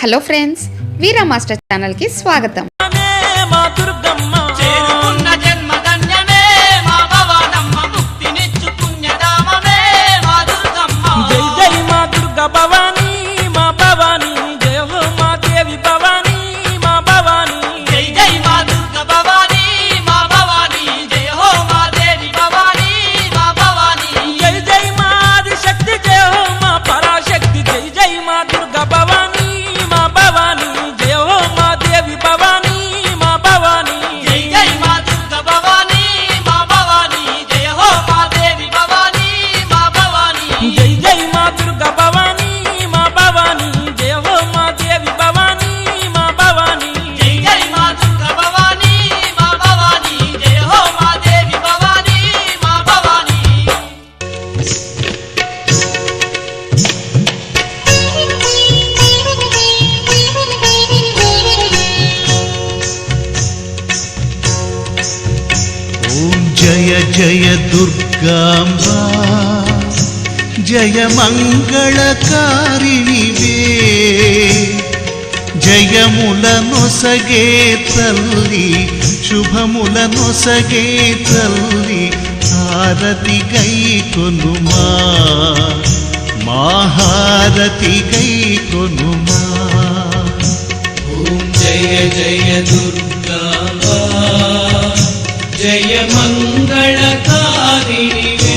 Hello friends వీరా master ఛానల్కి స్వాగతం. మే జయ జయ దుర్గాంబా జయ మంగళకారిణివే జయముల నొసగే తల్లి శుభముల నొసగే తల్లి హారతి గై కొనుమా. మాహారతి గై కొనుమా. ఓం జయ జయ దుర్గా జయ మంగళ మంగళకారిణివే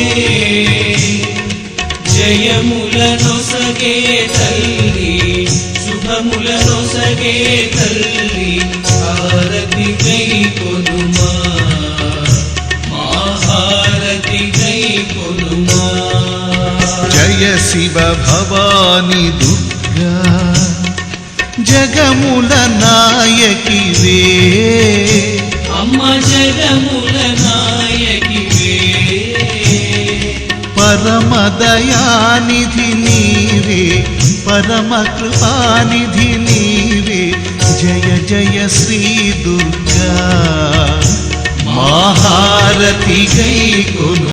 జయముల నొసగే తల్లి శుభముల నొసగే తల్లి హారతి గై కొనుమా. మహారతి గై కొనుమా. జయ శివ భవాని దుర్గా జగముల నాయకివే. అమ్మ జగముల నాయకివే పరమదయానిధి నీవే పరమ కృపానిధి నీవే. జయ జయ శ్రీ దుర్గా. మహారతి గై కొను